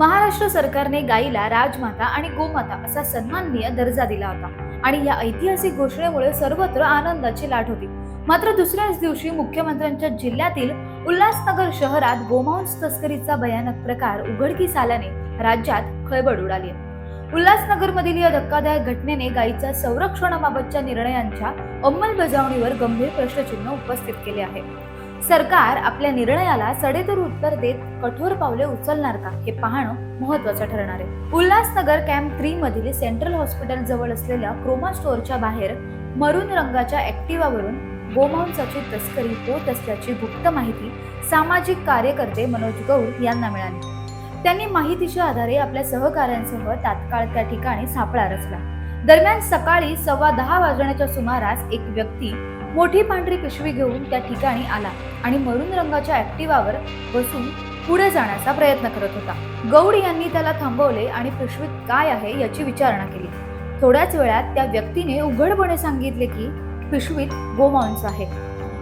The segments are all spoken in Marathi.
महाराष्ट्र सरकारने गायीला राजमाता आणि गोमाता असा सन्माननीय दर्जा दिला होता. आणि या ऐतिहासिक घोषणेमुळे सर्वत्र आनंदाची लाट होती. मात्र दुसऱ्याच दिवशी मुख्यमंत्र्यांच्या जिल्ह्यातील उल्हासनगर शहरात गोमांस तस्करीचा भयानक प्रकार उघडकीस आल्याने राज्यात खळबळ उडाली. उल्हासनगरमधील या धक्कादायक घटनेने गायीच्या संरक्षणाबाबतच्या निर्णयांच्या अंमलबजावणीवर गंभीर प्रश्नचिन्ह उपस्थित केले आहे. सरकार आपल्या निर्णयाला सडेतोड उत्तर देत कठोर पावले उचलणार का हे पाहणं महत्वाचं ठरणार आहे. उल्हासनगर कॅम्प थ्री मधील सेंट्रल हॉस्पिटल जवळ असलेल्या क्रोमा स्टोअरच्या बाहेर मरून रंगाच्या ऍक्टिवावरून गोमांसाची तस्करी होत असल्याची गुप्त माहिती सामाजिक कार्यकर्ते मनोज गौर यांना मिळाली. त्यांनी माहितीच्या आधारे आपल्या सहकाऱ्यांसह तात्काळ त्या ठिकाणी सापळा रचला. दरम्यान सकाळी सव्वा दहा वाजण्याच्या सुमारास एक व्यक्ती मोठी पांढरी पिशवी घेऊन त्या ठिकाणी आला आणि मरून रंगाच्या ऍक्टिवावर बसून पुढे जाण्याचा प्रयत्न करत होता. गौड यांनी त्याला थांबवले आणि पिशवीत काय आहे याची विचारणा केली. थोड्याच वेळात त्या व्यक्तीने उघडपणे सांगितले की पिशवीत गोमांस आहे.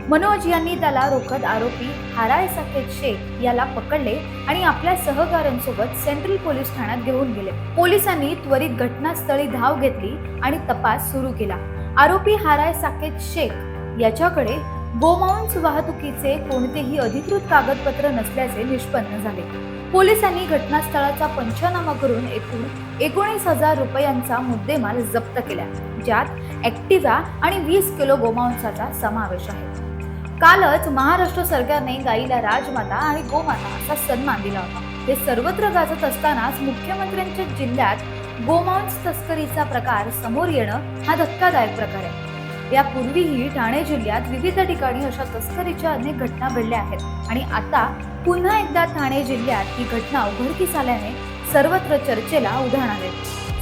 मनोज यांनी त्याला रोखत आरोपी हाराय साकेत शेख याला पकडले आणि आपल्या सहकाऱ्यांसोबत सेंट्रल पोलीस ठाण्यात घेऊन गेले. पोलिसांनी त्वरित घटनास्थळी धाव घेतली आणि तपास सुरू केला. आरोपी हाराय साकेत शेख याच्याकडे गोमांस वाहतुकीचे कोणतेही अधिकृत कागदपत्र नसल्याचे निष्पन्न झाले. पोलिसांनी घटनास्थळाचा पंचनामा करून एकूण एकोणीस हजार रुपयांचा मुद्देमाल जप्त केला ज्यात ॲक्टिवा आणि वीस किलो गोमांसाचा समावेश आहे. कालच महाराष्ट्र सरकारने गायीला राजमाता आणि गोमाता असा सन्मान दिला होता. हे सर्वत्र गाजत असतानाच मुख्यमंत्र्यांच्या जिल्ह्यात गोमांस तस्करीचा प्रकार समोर येणं हा धक्कादायक प्रकार आहे. यापूर्वीही ठाणे जिल्ह्यात विविध ठिकाणी अशा तस्करीच्या अनेक घटना घडल्या आहेत. आणि आता पुन्हा एकदा ठाणे जिल्ह्यात ही घटना उघडकीस आल्याने सर्वत्र चर्चेला उधाण आले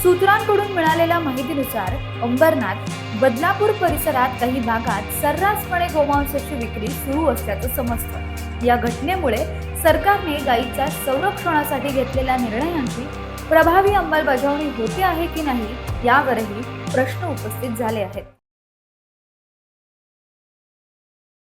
सूत्रांकडून मिळालेल्या माहितीनुसार अंबरनाथ बदलापूर परिसरात काही भागात सर्रासपणे गोमांसाची विक्री सुरू असल्याचं समजतं. या घटनेमुळे सरकारने गायीच्या संरक्षणासाठी घेतलेल्या निर्णयांची प्रभावी अंमलबजावणी होते आहे की नाही यावरही प्रश्न उपस्थित झाले आहेत.